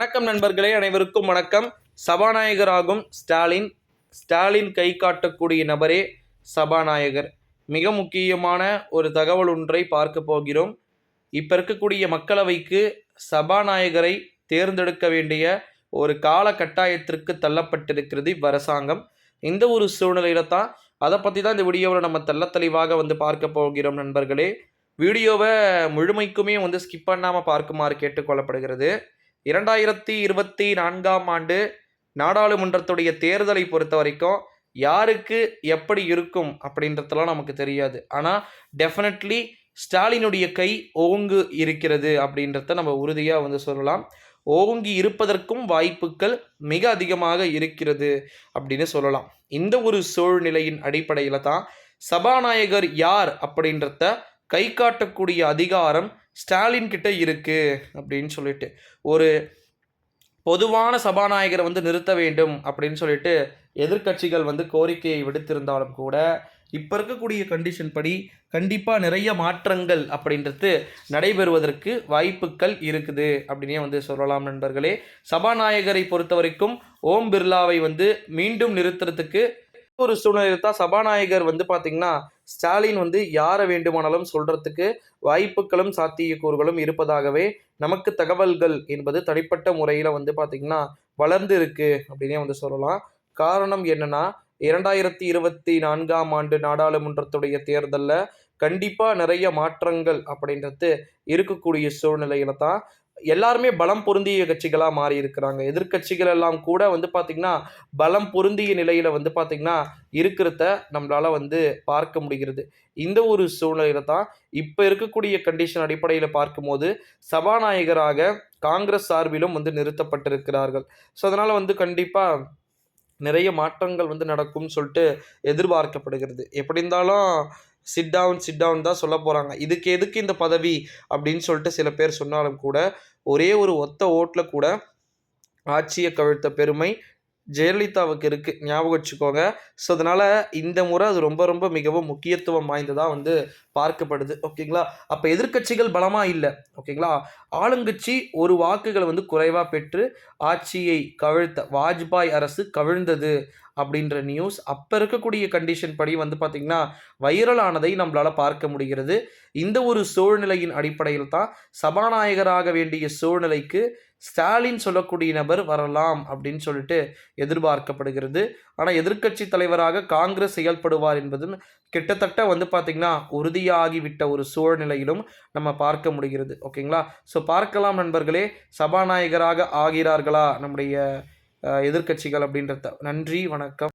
வணக்கம் நண்பர்களே அனைவருக்கும் வணக்கம். சபாநாயகராகும் ஸ்டாலின். ஸ்டாலின் கை காட்டக்கூடிய நபரே சபாநாயகர். மிக முக்கியமான ஒரு தகவல் ஒன்றை பார்க்க போகிறோம். இப்போ இருக்கக்கூடிய மக்களவைக்கு சபாநாயகரை தேர்ந்தெடுக்க வேண்டிய ஒரு கால கட்டாயத்திற்கு தள்ளப்பட்டிருக்கிறது இவ்வரசாங்கம் இந்த ஒரு சூழ்நிலையில தான் அதை பற்றி தான் இந்த வீடியோவில் நம்ம தெள்ளத்தெளிவாக வந்து பார்க்க போகிறோம் நண்பர்களே. வீடியோவை முழுமைக்குமே வந்து ஸ்கிப் பண்ணாமல் பார்க்குமாறு கேட்டுக்கொள்ளப்படுகிறது இரண்டாயிரத்தி இருபத்தி நான்காம் ஆண்டு நாடாளுமன்றத்துடைய தேர்தலை பொறுத்த வரைக்கும் யாருக்கு எப்படி இருக்கும் அப்படின்றதெல்லாம் நமக்கு தெரியாது. ஆனால் டெஃபினெட்லி ஸ்டாலினுடைய கை ஓங்கு இருக்கிறது அப்படின்றத நம்ம உறுதியாக வந்து சொல்லலாம். ஓங்கி இருப்பதற்கும் வாய்ப்புகள் மிக அதிகமாக இருக்கிறது அப்படின்னு சொல்லலாம். இந்த ஒரு சூழ்நிலையின் அடிப்படையில் தான் சபாநாயகர் யார் அப்படின்றத கை காட்டக்கூடிய அதிகாரம் ஸ்டாலின் கிட்ட இருக்குது அப்படின்னு சொல்லிட்டு ஒரு பொதுவான சபாநாயகரை வந்து நிறுத்த வேண்டும் அப்படின்னு சொல்லிட்டு எதிர்க்கட்சிகள் வந்து கோரிக்கையை விடுத்திருந்தாலும் கூட இப்போ இருக்கக்கூடிய கண்டிஷன் படி கண்டிப்பாக நிறைய மாற்றங்கள் அப்படின்றது நடைபெறுவதற்கு வாய்ப்புகள் இருக்குது அப்படின்னே வந்து சொல்லலாம் நண்பர்களே. சபாநாயகரை பொறுத்த வரைக்கும் ஓம் பிர்லாவை வந்து மீண்டும் நிறுத்துறதுக்கு ஒரு சூழ்நிலையில் தான் சபாநாயகர் வந்து பார்த்திங்கன்னா ஸ்டாலின் வந்து யாரை வேண்டுமானாலும் சொல்கிறதுக்கு வாய்ப்புகளும் சாத்தியக்கூறுகளும் இருப்பதாகவே நமக்கு தகவல்கள் என்பது தனிப்பட்ட முறையில் வந்து பார்த்திங்கன்னா வளர்ந்து இருக்கு அப்படின்னே வந்து சொல்லலாம். காரணம் என்னன்னா இரண்டாயிரத்தி இருபத்தி நான்காம் ஆண்டு நாடாளுமன்றத்துடைய தேர்தலில் கண்டிப்பாக நிறைய மாற்றங்கள் அப்படின்றது இருக்கக்கூடிய சூழ்நிலையில தான் எல்லாருமே பலம் பொருந்திய கட்சிகளாக மாறி இருக்கிறாங்க. எதிர்கட்சிகள் எல்லாம் கூட வந்து பார்த்திங்கன்னா பலம் பொருந்திய நிலையில் வந்து பார்த்திங்கன்னா இருக்கிறத நம்மளால் வந்து பார்க்க முடிகிறது. இந்த ஒரு சூழ்நிலையில தான் இப்போ இருக்கக்கூடிய கண்டிஷன் அடிப்படையில் பார்க்கும்போது சபாநாயகராக காங்கிரஸ் சார்பிலும் வந்து நிறுத்தப்பட்டிருக்கிறார்கள். ஸோ அதனால் வந்து கண்டிப்பாக நிறைய மாற்றங்கள் வந்து நடக்கும்னு சொல்லிட்டு எதிர்பார்க்கப்படுகிறது. எப்படி இருந்தாலும் சிட் டவுன் சிட் டவுன் தான் சொல்ல போகிறாங்க இதுக்கு எதுக்கு இந்த பதவி அப்படின்னு சொல்லிட்டு சில பேர் சொன்னாலும் கூட ஒரே ஒரு ஒத்த ஓட்டில் கூட ஆட்சியை கவிழ்த்த பெருமை ஜெயலலிதாவுக்கு இருக்குது ஞாபகம் வச்சுக்கோங்க. ஸோ அதனால் இந்த முறை அது ரொம்ப ரொம்ப மிகவும் முக்கியத்துவம் வாய்ந்ததாக வந்து பார்க்கப்படுது. ஓகேங்களா? அப்போ எதிர்கட்சிகள் பலமாக இல்லை. ஓகேங்களா? ஆளுங்கட்சி ஒரு வாக்குகளை வந்து குறைவாக பெற்று ஆட்சியை கவிழ்த்த வாஜ்பாய் அரசு கவிழ்ந்தது அப்படின்ற நியூஸ் அப்போ இருக்கக்கூடிய கண்டிஷன் படி வந்து பார்த்திங்கன்னா வைரலானதை நம்மளால் பார்க்க முடிகிறது. இந்த ஒரு சூழ்நிலையின் அடிப்படையில் தான் சபாநாயகராக வேண்டிய சூழ்நிலைக்கு ஸ்டாலின் சொல்லக்கூடிய நபர் வரலாம் அப்படின்னு சொல்லிட்டு எதிர்பார்க்கப்படுகிறது. ஆனால் எதிர்க்கட்சி தலைவராக காங்கிரஸ் செயல்படுவார் என்பது கிட்டத்தட்ட வந்து பார்த்திங்கன்னா உறுதியாகிவிட்ட ஒரு சூழ்நிலையிலும் நம்ம பார்க்க முடிகிறது. ஓகேங்களா? ஸோ பார்க்கலாம் நண்பர்களே சபாநாயகராக ஆகிறார்களா நம்முடைய எதிர்கட்சிகள் அப்படின்றத. நன்றி வணக்கம்.